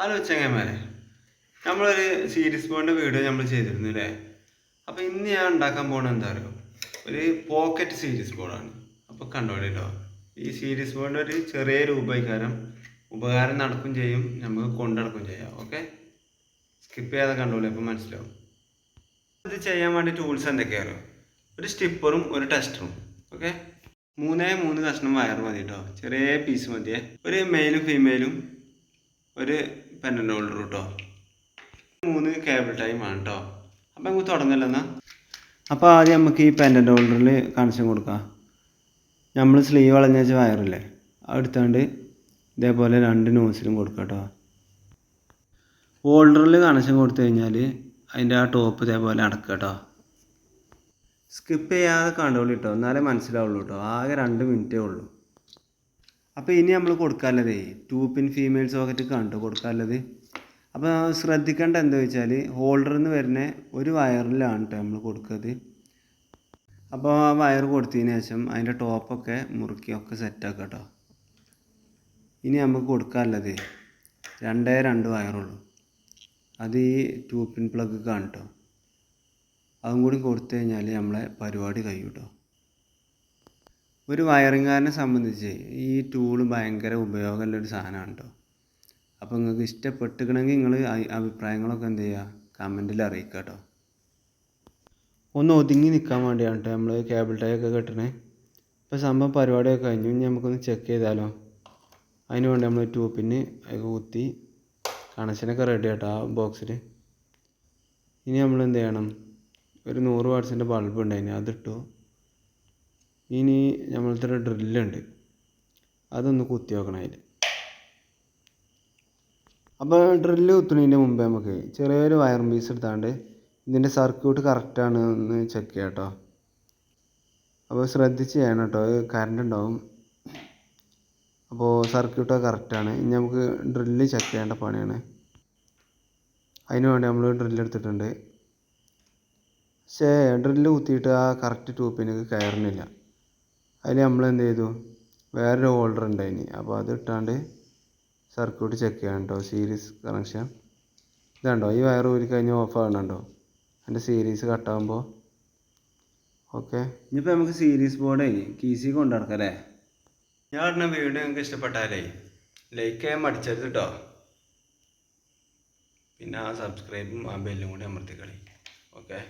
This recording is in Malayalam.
ഹലോ ചങ്ങന്മാരെ നമ്മളൊരു സീരീസ് ബോണിന്റെ വീഡിയോ നമ്മൾ ചെയ്തിരുന്നു അല്ലേ അപ്പോൾ ഇന്ന് ഞാൻ ഉണ്ടാക്കാൻ പോകുന്നത് എന്താ പറയുക ഒരു പോക്കറ്റ് സീരീസ് ബോർഡാണ് അപ്പോൾ കണ്ടോളിട്ടോ ഈ സീരീസ് ബോർഡിന്റെ ഒരു ചെറിയ രൂപകാരം ഉപകാരം നടക്കും ചെയ്യും നമുക്ക് കൊണ്ടടക്കും ചെയ്യാം. ഓക്കെ? സ്കിപ്പ് ചെയ്യാതെ കണ്ടോളി അപ്പോൾ മനസ്സിലാവും. ഇത് ചെയ്യാൻ വേണ്ടി ടൂൾസ് എന്തൊക്കെയാണ് ഒരു സ്റ്റിപ്പറും ഒരു ടെസ്റ്ററും ഓക്കെ? മൂന്നേ മൂന്ന് കഷ്ണം വയർ മതി കേട്ടോ ചെറിയ പീസ് മതിയേ. ഒരു മെയിലും ഫീമെയിലും ഒരു പെന്നന്റ് ഹോൾഡർ കേട്ടോ മൂന്ന് കേബിൾ ടൈം ആണ് കേട്ടോ അപ്പം നമുക്ക് തുടങ്ങല്ലോ എന്നാൽ അപ്പോൾ ആദ്യം നമുക്ക് ഈ പെന്നന്റ് ഹോൾഡറിൽ കണക്ഷൻ കൊടുക്കാം. നമ്മൾ സ്ലീവ് വളഞ്ഞ വെച്ച വയറില്ലേ എടുത്താണ്ട് ഇതേപോലെ രണ്ട് നോസിലും കൊടുക്കാം കേട്ടോ ഹോൾഡറിൽ കണക്ഷൻ കൊടുത്തു കഴിഞ്ഞാൽ അതിന്റെ ആ ടോപ്പ് ഇതേപോലെ അടക്കുക കേട്ടോ സ്കിപ്പ് ചെയ്യാതെ കണ്ടോളൂ കേട്ടോ എന്നാലേ മനസ്സിലാവുള്ളൂ കേട്ടോ ആകെ രണ്ട് മിനിറ്റേ ഉള്ളൂ. അപ്പോൾ ഇനി നമ്മൾ കൊടുക്കാനുള്ളതേ ടൂ പിൻ ഫീമെയിൽ സോക്കറ്റ് കണ്ടോ കൊടുക്കാനുള്ളത്? അപ്പോൾ ശ്രദ്ധിക്കേണ്ട എന്താ വെച്ചാൽ ഹോൾഡറിൽ നിന്ന് വരുന്ന ഒരു വയറിലാണ് കേട്ടോ നമ്മൾ കൊടുക്കുന്നത് അപ്പോൾ ആ വയർ കൊടുത്തതിന് ശേഷം അതിന്റെ ടോപ്പൊക്കെ മുറുക്കി ഒക്കെ സെറ്റാക്കാം കേട്ടോ ഇനി നമുക്ക് കൊടുക്കാനുള്ളത് രണ്ടേ രണ്ട് വയറുള്ളൂ. അത് ഈ ടൂ പിൻ പ്ലഗ് കാണട്ടോ അതും കൂടി കൊടുത്തു കഴിഞ്ഞാൽ നമ്മളെ പരിപാടി കഴിയും കേട്ടോ ഒരു വയറിങ്ങാരനെ സംബന്ധിച്ച് ഈ ടൂൾ ഭയങ്കര ഉപയോഗമുള്ള ഒരു സാധനമാണ് കേട്ടോ അപ്പോൾ നിങ്ങൾക്ക് ഇഷ്ടപ്പെട്ടിക്കണമെങ്കിൽ നിങ്ങൾ അഭിപ്രായങ്ങളൊക്കെ എന്ത് ചെയ്യുക? കമന്റിൽ അറിയിക്കുക കേട്ടോ ഒന്ന് ഒതുങ്ങി നിൽക്കാൻ വേണ്ടിയാണ് കേട്ടോ നമ്മൾ കേബിൾ ടൈ ഒക്കെ കെട്ടണേ. ഇപ്പോൾ സംഭവം പരിപാടിയൊക്കെ കഴിഞ്ഞു. ഇനി നമുക്കൊന്ന് ചെക്ക് ചെയ്താലോ? അതിന് വേണ്ടി നമ്മൾ ട്യൂപ്പിന് കുത്തി കണക്ഷനൊക്കെ റെഡി ആട്ടോ ആ ബോക്സിൽ ഇനി നമ്മൾ എന്ത് ചെയ്യണം? ഒരു നൂറ് വാട്ട്സിന്റെ ബൾബ് ഉണ്ടായിന് അതിട്ടു. ഇനി നമ്മളത്തെ ഒരു ഡ്രില്ലുണ്ട്. അതൊന്ന് കുത്തി നോക്കണം അതിൽ അപ്പോൾ ഡ്രില്ല് കുത്തുന്നതിന്റെ മുമ്പേ നമുക്ക് ചെറിയൊരു വയർ പീസ് എടുത്താണ്ട് ഇതിന്റെ സർക്യൂട്ട് കറക്റ്റാണ് എന്ന് ചെക്ക് ചെയ്യാം കേട്ടോ. അപ്പോൾ ശ്രദ്ധിച്ച് ചെയ്യണം കേട്ടോ. കറണ്ട് ഉണ്ടാവും. അപ്പോൾ സർക്യൂട്ടൊക്കെ കറക്റ്റാണ് ഇനി നമുക്ക് ഡ്രില്ല് ചെക്ക് ചെയ്യേണ്ട പണിയാണ്. അതിന് വേണ്ടി നമ്മൾ ഡ്രില്ല് എടുത്തിട്ടുണ്ട്. പക്ഷേ ഡ്രില്ല് കുത്തിയിട്ട് ആ കറക്റ്റ് ട്യൂപ്പിനൊക്കെ കയറുന്നില്ല. അതിൽ നമ്മൾ എന്ത് ചെയ്തു? വേറൊരു ഹോൾഡർ ഉണ്ടായിനി. അപ്പോൾ അത് ഇട്ടാണ്ട് സർക്യൂട്ട് ചെക്ക് ചെയ്യാൻ കേട്ടോ സീരീസ് കണക്ഷൻ ഇതുണ്ടോ? ഈ വയർ ഊരി കഴിഞ്ഞ് ഓഫ് ആകണുണ്ടോ അതിന്റെ സീരീസ് കട്ടാകുമ്പോൾ ഓക്കെ ഇനിയിപ്പോൾ നമുക്ക് സീരീസ് ബോർഡേ കീസി കൊണ്ടു നടക്കാം അല്ലേ ഞാൻ പറഞ്ഞ വീഡിയോ നിങ്ങൾക്ക് ഇഷ്ടപ്പെട്ടാലേ ലൈക്ക് ചെയ്യാൻ മടിച്ചരുത് കേട്ടോ പിന്നെ ആ സബ്സ്ക്രൈബും ആ ബെല്ലും കൂടി അമർത്തിക്കളി ഓക്കെ